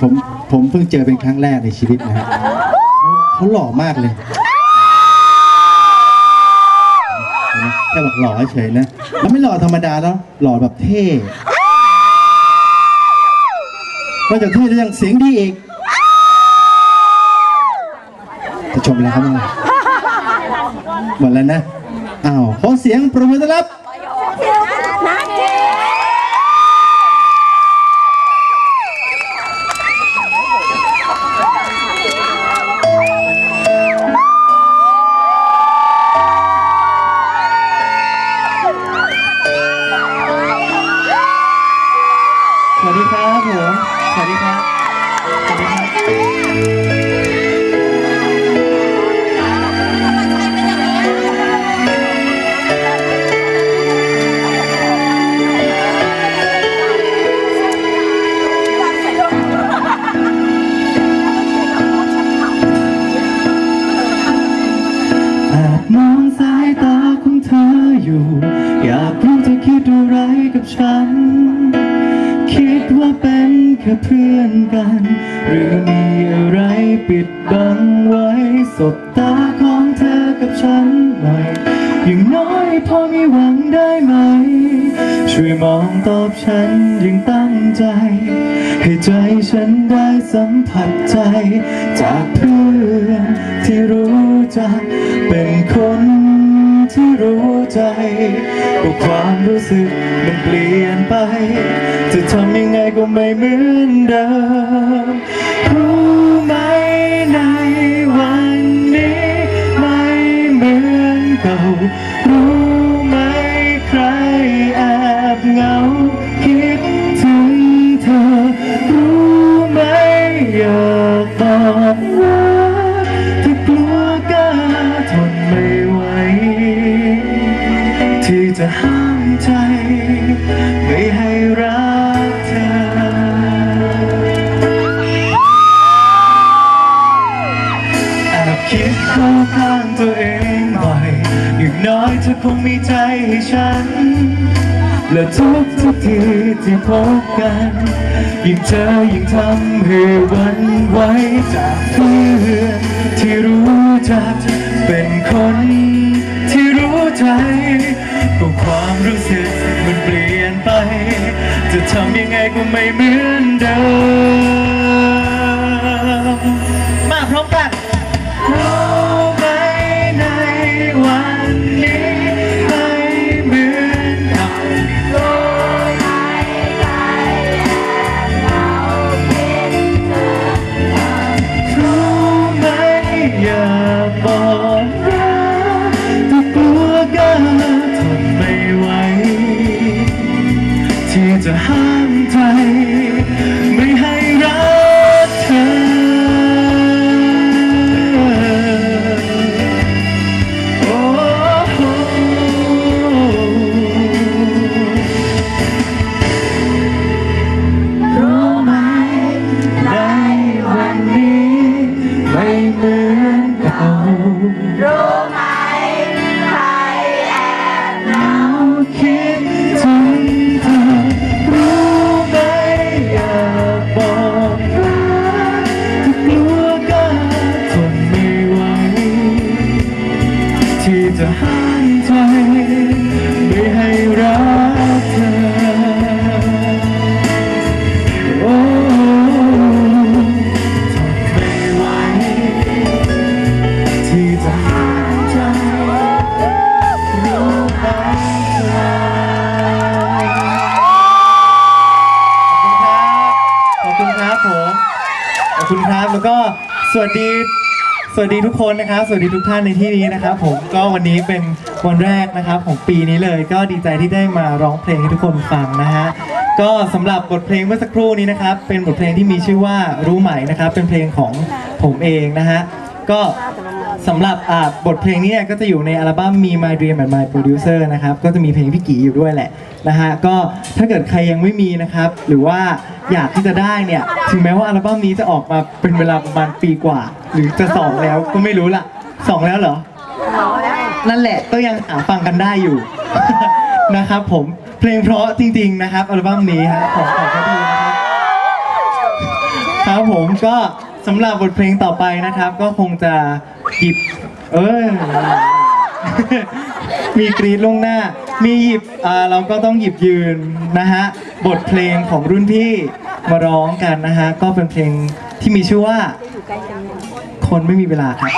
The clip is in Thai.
ผมผมเพิ่งเจอเป็นครั้งแรกในชีวิตนะฮะเขาเขาหล่อมากเลยแค่บอกหล่อเฉยนะแล้วไม่หล่อธรรมดาแล้วหล่อแบบเท่นอกจากเท่แล้วยังเสียงดีอีกจะชมอะไรครับมึงหมดแล้วนะอ้าวขอเสียงปรบมือต้อนรับส กับฉัน คิดว่าเป็นแค่เพื่อนกัน หรือมีอะไรปิดบังไว้ สบตาของเธอกับฉันหน่อยอย่างน้อยพอมีหวังได้ไหม ช่วยมองตอบฉันย่งตั้งใจ ให้ใจฉันได้สัมผัสใจ จากเพื่อนที่รู้จักเป็นคน ที่รู้ใจว่าความรู้สึกมันเปลี่ยนไป จะทำยังไงก็ไม่เหมือนเดิม รู้ไหมในวันนี้ไม่เหมือนเก่า รู้ไหมใครแอบเหงา คิดถึงเธอ รู้ไหมอยากบอก จะห้ามใจ ไม่ให้รักเธอ แอบคิดเข้าข้างตัวเองบ่อยอย่างน้อยเธอคงมีใจให้ฉัน และทุกทุกทีที่พบกัน ยิ่งเธอยิ่งทำให้วันไหวจากเพื่อนที่รู้จักเป็นคนที่รู้ใจ ก็ความรู้สึกมันเปลี่ยนไป จะทำยังไงก็ไม่เหมือนเดิม ที่จะห้ามใจ ไม่ให้รักเธอ โอ้โหรู้ไหมในวันนี้ ไม่เหมือนเก่า จะห้ามใจไม่ให้รักเธอ โอ้ทนไม่ไหวที่จะห้ามใจรู้ไหมขอบคุณครับ ขอบคุณครับผม ขอบคุณครับ แล้วก็สวัสดี สวัสดีทุกคนนะครับ สวัสดีทุกท่านในที่นี้นะครับ ผมก็วันนี้เป็นวันแรกนะครับของปีนี้เลย ก็ดีใจที่ได้มาร้องเพลงให้ทุกคนฟังนะฮะก็สำหรับบทเพลงเมื่อสักครู่นี้นะครับ เป็นบทเพลงที่มีชื่อว่ารู้ไหมนะครับ เป็นเพลงของผมเองนะฮะก็ สำหรับอ่าบทเพลงนี้เนี่ยก็จะอยู่ในอัลบั้มมี My Dream and My Producer นะครับ ก็จะมีเพลงพี่กีอยู่ด้วยแหละนะฮะ ก็ถ้าเกิดใครยังไม่มีนะครับ หรือว่าอยากที่จะได้เนี่ย ถึงแม้ว่าอัลบั้มนี้จะออกมาเป็นเวลาประมาณปีกว่า หรือจะสองแล้วก็ไม่รู้ละสองแล้วเหรอ นั่นแหละก็ยังหาฟังกันได้อยู่ นะครับผม เพลงเพราะจริงๆนะครับอัลบั้มนี้ฮะของของเขาดีนะครับ ครับผมก็ สำหรับบทเพลงต่อไปนะครับ ก็คงจะหยิบ เออ มีกรีดลวงหน้า มีหยิบอ่าเราก็ต้องหยิบยืนนะฮะ บทเพลงของรุ่นพี่มาร้องกันนะฮะ ก็เป็นเพลงที่มีชื่อว่า คนไม่มีเวลาครับ